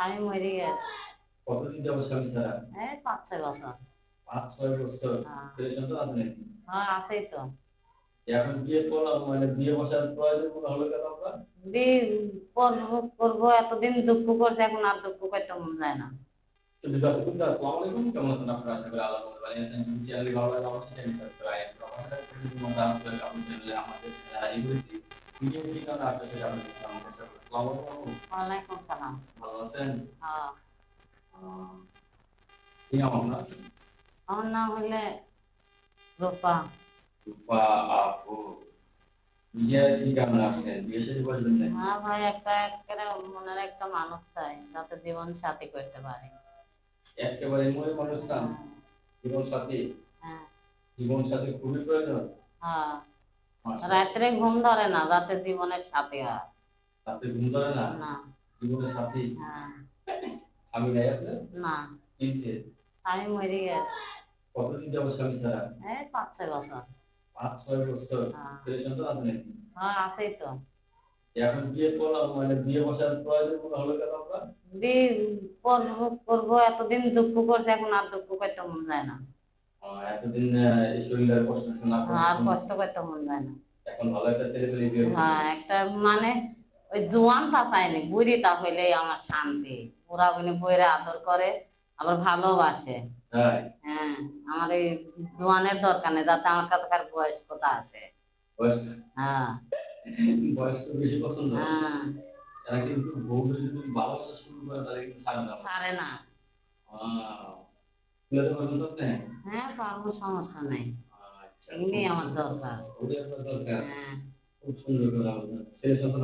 স্বামী মরে গেছে। কতদিন যাব স্বামী ছাড়া? এই পাঁচ ছয় বছর। পাঁচ ছয় বছর। হ্যাঁ। ছেলে সন্তান আছে নাকি? হ্যাঁ আছেই তো। এখন বিয়ে করলাম মানে বিয়ে বসার প্রয়োজন মনে হলো কেন আপনার? বিয়ে করব করব এতদিন দুঃখ করছে এখন আর দুঃখ করতে মন যায় না। শুধু দর্শক বন্ধু, আসসালামু আলাইকুম। কেমন আছেন আপনারা? আশা করি আল্লাহ ভালো আছেন। চ্যানেলে ভালো লাগে অবশ্যই চ্যানেল সাবস্ক্রাইব আমাদের আসলে চ্যানেলে আমাদের ভিডিও কি কারণে আপনাদের সাথে আমাদের ওয়ালাইকুম সালাম ভালো আছেন আহ, কি নাম আপনার আমার নাম হলে রূপা রূপা আপু বিয়ে কি কারণে আসলেন বিয়ে সাথে বলবেন না হ্যাঁ ভাই একটা একেবারে মনের একটা মানুষ চাই যাতে জীবন সাথী করতে পারে একেবারে মানুষ চান জীবন সাথী হ্যাঁ জীবন সাথী খুবই প্রয়োজন হ্যাঁ রাত্রে ঘুম ধরে না যাতে জীবনের সাথী হয় রাতে ঘুম ধরে না? না। জীবনের সাথী হ্যাঁ আমি নাই আপনার? না। কিনছে? স্বামী মরে গেছে। কতদিন যাব স্বামী ছাড়া? এই পাঁচ ছয় বছর। পাঁচ ছয় বছর? হ্যাঁ। ছেলে সন্তান আছে নাকি? হ্যাঁ আছেই তো। এখন বিয়ে করলাম মানে বিয়ে বসার প্রয়োজন হলো কেন আপনার? বিয়ে করব করব এতদিন দুঃখ করছে এখন আর দুঃখ করতে মন যায় না। এতদিন শরীরের কষ্ট না আর কষ্ট করতে মন যায় না। এখন ভালো একটা ছেলে পেলে বিয়ে হ্যাঁ একটা মানে ওই জোয়ানটা চাইনি বুড়িটা হইলে আমার শান্তি। ওরা ওখানে বইরে আদর করে আবার ভালোবাসে। হ্যাঁ আমার এই জোয়ানের দরকার নেই যাতে আমার কাছে কার বয়স্কতা আসে। বয়স হ্যাঁ। বেশি পছন্দ? হ্যাঁ। কিন্তু বউদের যদি ভালোবাসা শুরু করে তাহলে কিন্তু ছাড়ে না। ছাড়ে না। আহ, তুলে তো পারবেন তো আপনি? হ্যাঁ পারব সমস্যা নেই। আচ্ছা। এমনি আমার দরকার। দরকার। হ্যাঁ। খুব সুন্দর করে আলোচনা।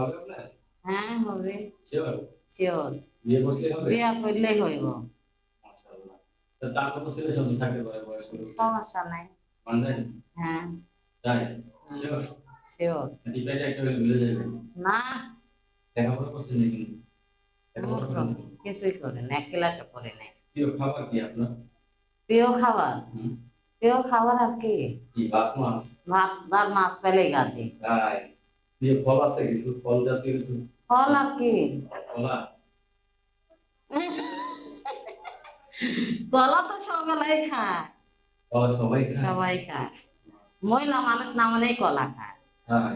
হবে আপনার? হ্যাঁ হবে। শিওর বিয়ে হবে? বিয়া করলেই হইব। মাশাআল্লাহ। তা তার কত ছেলে সন্তান থাকতে পারে বয়স সমস্যা নাই। মানবেন হ্যাঁ। তাই? শিওর শিওর ডিপাইলে একটা মিলে যাবে? না। লেখাপড়া করছেন নাকি? নাকি? কিছুই করে না এক ক্লাসও করে নাই। প্রিয় খাবার কি আপনার? প্রিয় খাবার? প্রিয় খাবার আর কি? ভাত মাছ? ভাত আর মাছ প্রিয় ফল আছে কিছু? ফল জাতীয় কিছু? আর কি কলা তো সবাই খায় সবাই খায় মহিলা মানুষ না মানেই কলা খায় হ্যাঁ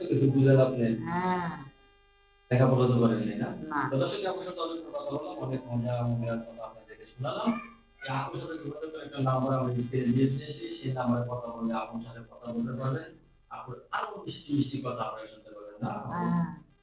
কিছু বুঝেন আপনি হ্যাঁ করেন না দর্শক আপনার সাথে অনেক কথা বললাম অনেক মজা মজার কথা আপনাদেরকে শোনালাম এই আপুর সাথে যোগাযোগ করে একটা নাম্বার আমি স্ক্রিনে দিয়ে দিয়েছি সেই নাম্বারে কথা বলে আপুর সাথে কথা বলতে পারবেন আপুর আরও মিষ্টি মিষ্টি কথা আপনারা শুনতে পারবেন হ্যাঁ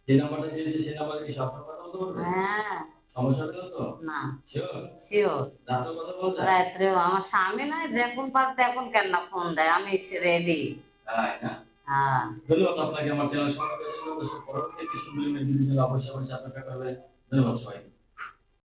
যে নাম্বারটা দিয়েছি সেই নাম্বারে কি সবসময় কথা বলতে পারবেন হ্যাঁ। সমস্যা হলো তো? না। শিওর শিওর রাত্রে কথা বলা যায় আমার স্বামী নাই যখন পার তখন কেন না ফোন দেয় আমি রেডি তাই না? হ্যাঁ। ধন্যবাদ আপনাকে আমার চ্যানেল সঙ্গে দর্শক পরবর্তী কিছু ভিডিও অবশ্যই অবশ্যই আপনাকে করবে ধন্যবাদ সবাইকে।